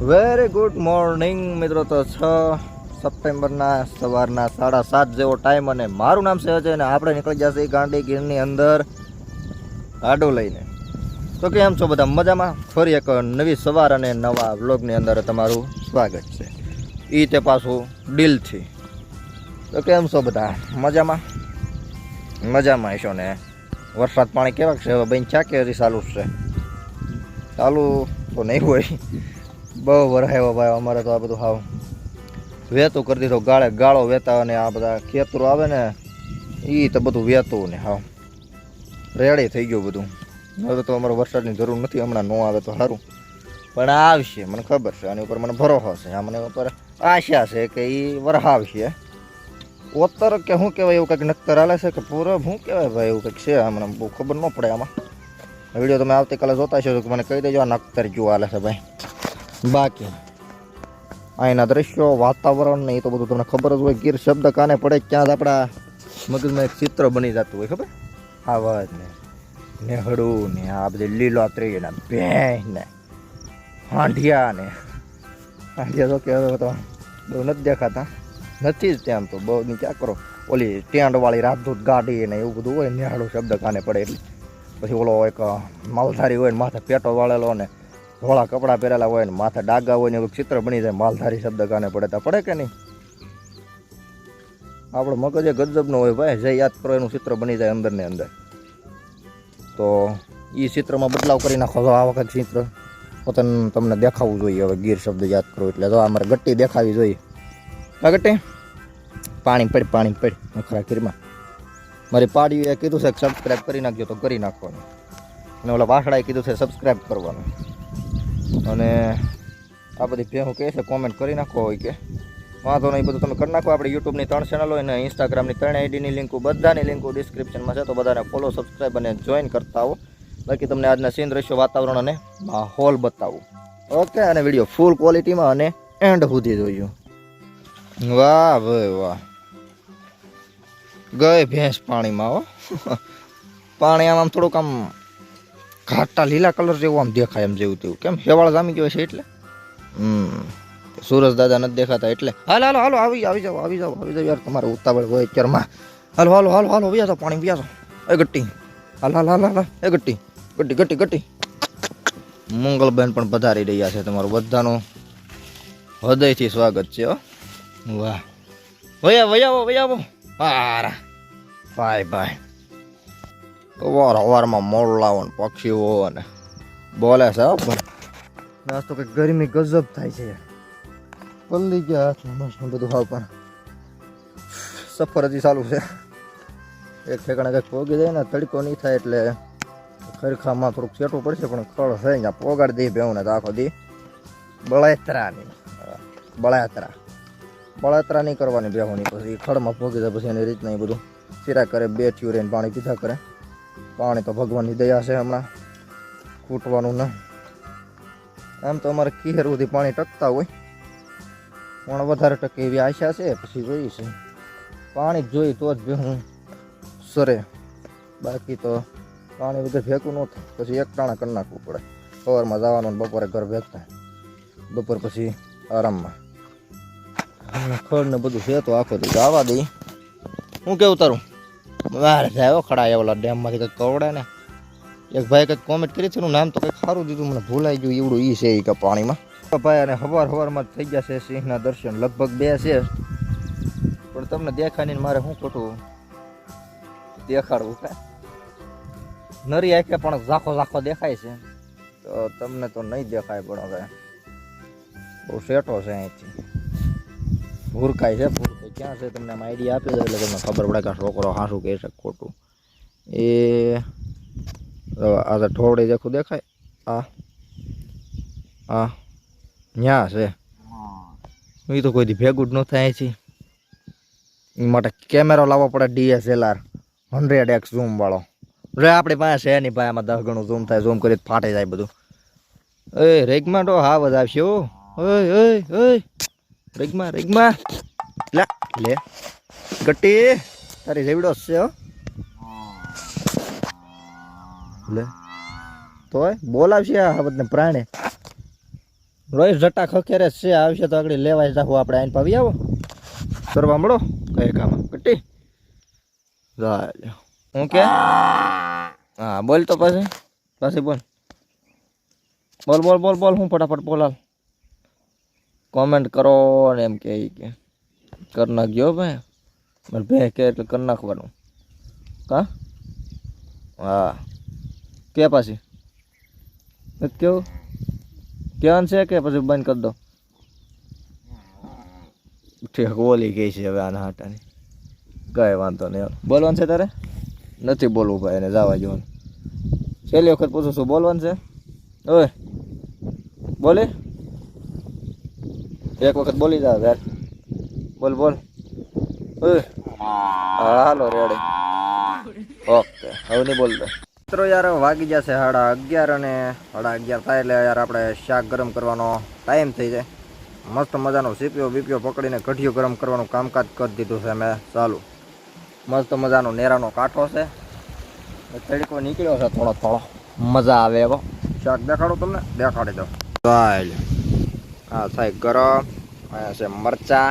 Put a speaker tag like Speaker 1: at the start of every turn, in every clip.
Speaker 1: Very good morning મિત્રો, તો છ સપ્ટેમ્બરના સવારના સાડા સાત જેવો ટાઈમ અને મારું નામ છે અને આપણે નીકળી જશે ગાંડી ગીરની અંદર આડો લઈને. તો કેમ છો બધા? મજામાં? ફરી એક નવી સવાર અને નવા વ્લોગની અંદર તમારું સ્વાગત છે. એ તે પાછું દિલથી. તો કેમ છો બધા? મજામાં? મજામાં હશો ને? વરસાદ પાણી કેવાક છે? હવે બેન, ચા કે હજી ચાલુ છે? ચાલુ તો નહીં હોય. બહુ વરહાયો ભાઈ, અમારે તો આ બધું હાવ વેતું કરી દીધો, ગાળે ગાળો વેતા અને આ બધા ખેતરો આવે ને એ તો બધું વેતું ને હાવ. રેડી થઈ ગયું બધું. હવે તો અમારે વરસાદની જરૂર નથી, હમણાં ન આવે તો સારું પણ આવશે, મને ખબર છે, આની ઉપર મને ભરોસો છે. આ મને ઉપર આશા છે કે એ વરહાવશે ઓતર કે શું કહેવાય એવું કંઈક નક્કર હાલે છે કે પૂરબ શું કહેવાય ભાઈ એવું કંઈક છે? મને બહુ ખબર ન પડે આમાં. વીડિયો તમે આવતીકાલે જોતા છો તો મને કહી દેજો, આ નક્કર જોવા હાલે છે ભાઈ. બાકી. અહીંના દ્રશ્યો, વાતાવરણ ને એ તો બધું તમને ખબર જ હોય, ગીર શબ્દ કાને પડે ક્યાં આપણા મગજમાં એક ચિત્ર બની જતું હોય, ખબર? આ વાત ને. નેહડું ને આ બધી લીલોતરી ને, ભેંસ ને, હાંઢિયા ને. હાંઢિયા તો કહેવાય તો બહુ નથી દેખાતા. નથી જ ત્યાં તો. બહુ ની ક્યાં કરો? ઓલી ટેન્ડવાળી રાજદૂત ગાડી ને એવું બધું હોય નેહાડું શબ્દ કાને પડે એટલે. પછી ઓલો એક માલધારી હોય ને માથે પેટો વાળેલો ને ધોળા કપડાં પહેરેલા હોય ને માથે ડાગા હોય ને એવું ચિત્ર બની જાય, માલધારી શબ્દ કાને પડે, તો પડે કે નહીં? આપણો મગજ એ ગજબનો હોય, ભાઈ, જે યાદ કરો એનું ચિત્ર બની જાય અંદર ને અંદર. તો એ ચિત્રમાં બદલાવ કરી નાખો. તો આ વખત ચિત્ર પોતાને તમને દેખાવું જોઈએ, હવે ગીર શબ્દ યાદ કરો એટલે તો અમારે ગટ્ટી દેખાવી જોઈએ. આ ગટ્ટી? પાણી પડ પાણી પડ, નખરા ખીરમાં. મારી પાડીએ કીધું છે સબસ્ક્રાઈબ કરી નાખજો, તો કરી નાખવાનું. અને ઓલા વાસડાએ કીધું છે સબસ્ક્રાઈબ કરવાનું. અને આ બધી ભેહું કહે છે કોમેન્ટ કરી નાખો હોય કે. વાંધો નહીં બધું તમે કરી નાખો. આપણે યુટ્યુબની ત્રણ ચેનલ હોય ને ઇન્સ્ટાગ્રામની ત્રણ આઈડીની લિંકો બધાની લિંકો ડિસ્ક્રિપ્શનમાં છે, તો બધાને ફોલો સબસ્ક્રાઈબ અને જોઈન કરતા આવો. બાકી તમને આજના સીન દ્રશ્યો, વાતાવરણ અને માહોલ બતાવું. ઓકે અને વીડિયો ફૂલ ક્વોલિટીમાં અને એન્ડ સુધી જોયું. વાહ ભાઈ વાહ. ગઈ ભેંસ પાણીમાં હો. પાણી આમ આમ થોડુંક આમ ઘાટા લીલા કલર જેવું આમ દેખાય એમ જેવું તેવું. કેમ? હેવાળ જામી ગયો છે એટલે? હમ. સુરજ દાદા નથી દેખાતા એટલે. હાલ, હાલો હાલો, આવી આવી જાઓ આવી જાઓ આવી જાઓ યાર, તમારે ઉતાવળ હોય અત્યારમાં. હાલો હાલો હાલો હાલો, વ્યા જાઓ, પાણી વ્યા જાઓ. એ ગટ્ટી. હાલ હાલ હાલ હાલ એ ગટ્ટી. ગટ્ટી ગટ્ટી ગટ્ટી. મંગલબેન પણ પધારી રહ્યા છે તમારું બધાનું. હૃદયથી સ્વાગત છે, હો. વાહ. વયા વયાવો વયાવો હારા બાય બાય અવાર અવારમાં મોરલાઓ ને પક્ષીઓ ને બોલે છે આજ તો કંઈક ગરમી ગજબ થાય છે. પલ્લી ગયા હાથમાં બધું હાવ પણ. સફર હજી ચાલુ છે. એક ઠેકાણે કંઈક પોગી જાય ને તડકો નહીં થાય એટલે ખરખામાં થોડુંક સેટવું પડશે, પણ ખળ છે અહીંયા પોગાડી દઈ ભેવું ને તો આખો દી. બળેતરાની. બળેતરા. બળેતરા નહીં કરવાની બેહોની પછી ખડમાં પોગી જાય, પછી એની રીતના એ બધું ચીરા કરે બે થયું પાણી પીધા કરે. પાણી તો ભગવાનની દયા છે હમણાં. ખૂટવાનું નહીં આમ તો અમારે કિહેર સુધી પાણી ટકતા હોય. પણ વધારે ટકે એવી આશા છે, પછી જોઈએ પાણી જોઈ તો જ ભેહું સરે. બાકી તો પાણી વગર ભેગું ન થાય. પછી એક ટાણા કરી નાખવું પડે. સવારમાં જવાનું બપોરે ઘર ભેગતા બપોર પછી આરામમાં. ખડ ને બધું છે તો આખો દી જવા દઈ હું કેવું તારું? વાર જાય ખડા એવલા ડેમમાંથી કંઈક કવડે ને. એક ભાઈ કંઈક કોમેન્ટ કરી છે નામ તો કંઈક સારું દીધું, મને ભૂલાઈ ગયું એવડું ઈ છે એ કે પાણીમાં. ભાઈ, અને હવાર હવારમાં થઈ ગયા છે સિંહના દર્શન, લગભગ બે છે. પણ તમને દેખાય નહીં મારે શું ખોટું દેખાડવું નરી આંખે પણ ઝાખો ઝાખો દેખાય છે. તો તમને તો નહીં દેખાય પણ હવે. બહુ સેટો છે અહીંથી. ભૂરકાય છે, ભૂરકાય. ક્યાં છે તમને આઈડિયા આપી દો એટલે તમને ખબર પડે કે છોકરો હાસું કહે છે ખોટું. એ આ તો ઠોવડે દેખું દેખાય. આ આ, ન્યા છે. એ તો કોઈ ભેગું જ ન થાય છે એ માટે કેમેરો લાવવો પડે ડીએસએલઆર, હંડ્રેડ એક્સ ઝૂમ વાળો. રે આપણી પાસે છે નહીં ભાઈ, આમાં દસ ગણું ઝૂમ થાય, ઝૂમ કરી ફાટે જાય બધું. એ રેગમાં તો હા આવશે ઓ ઓય ઓય ઓય. રેગમાં રેગમાં. લે લે. ગટ્ટી, તારી રેવડો છે, હો. લે. તોય બોલાવશે આ બધને પ્રાણે. રોહિત જટા ખખેરે છે, આવશે તો આગળ લેવાય જાવ આપણે આઈને પાવી આવો. કરવા મળો. કઈ કામ. ગટ્ટી. હું કે? હા, બોલ તો પછી. પછી બોલ. બોલ બોલ બોલ બોલ. હું ફટાફટ બોલાલ. કોમેન્ટ કરો ને એમ કે કે. કર નાખજો ભાઈ. મારે ભે કે એટલે કરી નાખવાનું. કા હા. કે પાછી? નથી કેવું કહેવાનું છે કે પછી બંધ કરી દો. ઠીક ઓલી ગઈ છે હવે આના હાટાની. કઈ વાંધો નહીં. બોલવાનું છે તારે? નથી બોલવું ભાઈ એને જવા જવાનું છેલ્લી વખત પૂછું છું બોલવાનું છે? ઓય બોલી? એક વખત બોલી જાવ યાર. બોલ બોલ. હાલો રેડી ઓકે હવે નહીં બોલતો. મિત્રો યાર વાગી જશે સાડા અગિયાર અને સાડા અગિયાર થાય એટલે યાર આપણે શાક ગરમ કરવાનો ટાઈમ થઈ જાય. મસ્ત મજાનો સીપીઓ બીપીઓ પકડીને કઢીઓ ગરમ કરવાનું કામકાજ કરી દીધું છે મેં ચાલુ. મસ્ત મજાનો નેરાનો કાંઠો છે. તડકો નીકળ્યો છે થોડો થોડો. મજા આવે એવો. શાક દેખાડો તમને? દેખાડી દો હા થાય ગરમ, અહીંયા છે મરચા.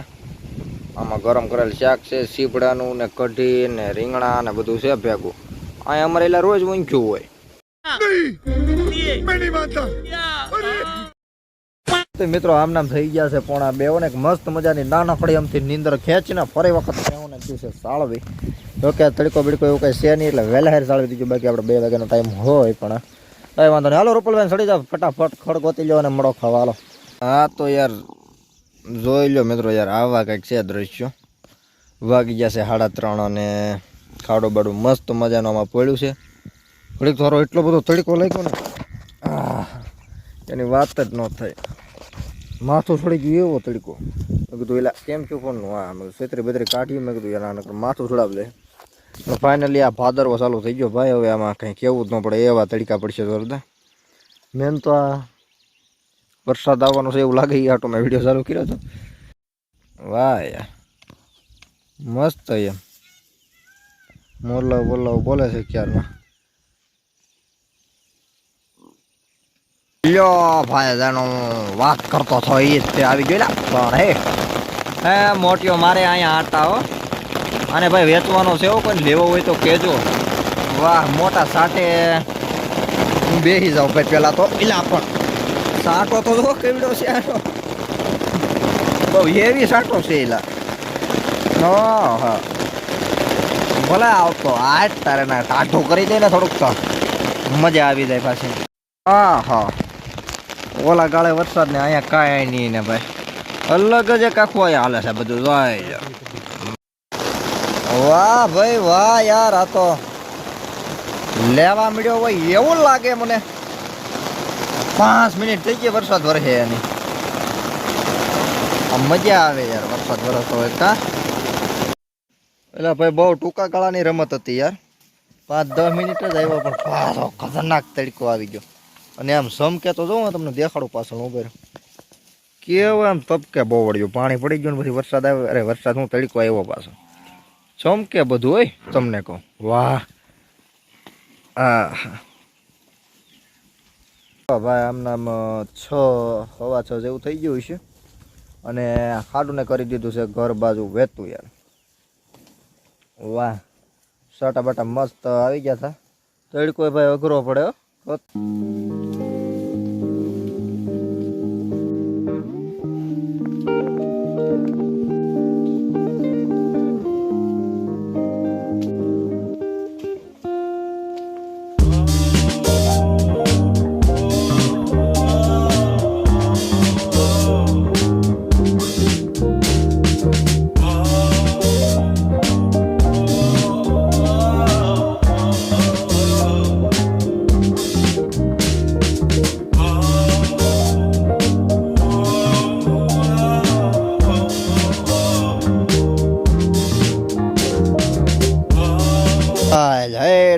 Speaker 1: આમાં ગરમ કરેલ શાક છે સીપડાનું ને કઢી ને રીંગણા ને બધું છે ભેગું. અહીંયા અમારે એટલે રોજ ઊંચું હોય. તો મિત્રો, આમ નામ થઈ ગયા છે પોણા બે ને મસ્ત મજાની નાના ફળી આમથી નીંદર ખેંચીને ફરી વખત બેહોને છે સાળવી. કે તડકો બિડકો એવું કંઈ છે નહીં, એટલે વહેલા સાળવી દીધું. બાકી આપણે બે વાગ્યાનો ટાઈમ હોય પણ કઈ વાંધો નહીં. હાલો રૂપલભાઈ સડી જાવ ફટાફટ ખડગોતી લો અને મળો ખાવા. હાલો. હા, તો યાર જોઈ લો મિત્રો યાર આવા કંઈક છે દ્રશ્યો. વાગી ગયા છે સાડા ત્રણ અને ખાડો બાડું મસ્ત મજાનો આમાં પડ્યું છે. ઘડીક થોડો એટલો બધો તડકો લાગ્યો ને એની વાત જ ન થાય. માથું થોડી ગયું એવો તડકો. મેં કીધું, એલા, કેમ છું ફોનનું? હા, મેં છેતરી બેતરી કાઢી. મેં કીધું એના નકર માથું છોડાવ લે ફાઇનલી આ ભાદરવો ચાલુ થઈ ગયો. ભાઈ, હવે આમાં કંઈ કેવું જ ન પડે, એવા તડકા પડશે જોરદાર. મેન તો આ વરસાદ આવવાનો છે એવું લાગે એ આટો મેં વીડિયો ચાલુ કર્યો હતો વાહ યાર. મસ્ત એમ. મોરલાવ બોલાવ બોલે છે ક્યારમાં. લ્યો ભાઈ જાનો વાત કરતો હતો એ જ તે આવી ગયેલા પણ હે હે મોટીઓ મારે અહીંયા આટા હો. અને ભાઈ વેચવાનો છે એવો કોઈ લેવો હોય તો કહેજો. વાહ, મોટા સાટે. હું બેસી જાઉં ભાઈ પહેલાં તો. ઇલા પણ. સાટો તો જો કેવડો છે આનો. બહુ હેવી સાટો છે એલા. હા હા. ભલે આવતો. આજ તારે ના ટાઢો કરી દે ને થોડુંક તો. મજા આવી જાય પાછી. હા હા. ઓલા ગાળે વરસાદ ને અહીંયા કાંઈ નહીં ને ભાઈ. અલગ જ એક અહીંયા હાલે છે બધું. વાહ, ભાઈ, વાહ યાર, આ તો લેવા મળ્યો હોય એવું લાગે મને. પાંચ મિનિટ થઈ ગઈ વરસાદ વરસે એની. મજા આવે યાર, વરસાદ વરસતો હોય કા? એટલે ભાઈ, બહુ ટૂંકા ગાળાની રમત હતી યાર. પાંચ, દસ મિનિટ જ આવ્યો, પણ પાછો ખતરનાક તડકો આવી ગયો. અને આમ સમકે તો જોઉં તમને દેખાડું પાછળ ઉભેર કેવો આમ તપકે બહુ વળ્યું પાણી પડી ગયું પછી વરસાદ આવ્યો અરે વરસાદ હું તડકો આવ્યો પાછો. ચમકે બધું હોય, તમને કહું. વાહ. આ ભાઈ, આમ નામ છ, સવા છ જેવું થઈ ગયું છે અને ખાડુને કરી દીધું છે ઘર બાજુ વેતું યાર. વાહ, સટા બટા મસ્ત આવી ગયા હતા તડકો ભાઈ અઘરો પડે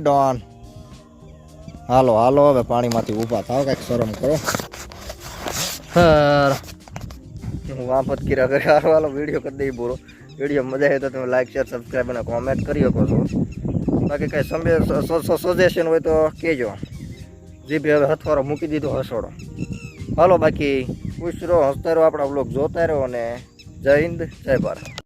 Speaker 1: ડોન. હાલો હાલો હવે પાણીમાંથી ઊભા થાવ કંઈક શરમ કરો. હું વાપત કર્યા કરી હારો હાલો વીડિયો કરી દઈ બોલો વીડિયો મજા આવે તો તમે લાઈક શેર સબસ્ક્રાઈબ અને કોમેન્ટ કરી શકો છો. બાકી કંઈ સજેશન હોય તો કહેજો. જે બી હવે હથવારો મૂકી દીધો હસોડો. હાલો બાકી ખુશ રહો હસતા રહો આપણા બ્લોગ જોતા રહો અને જય હિન્દ જય ભારત.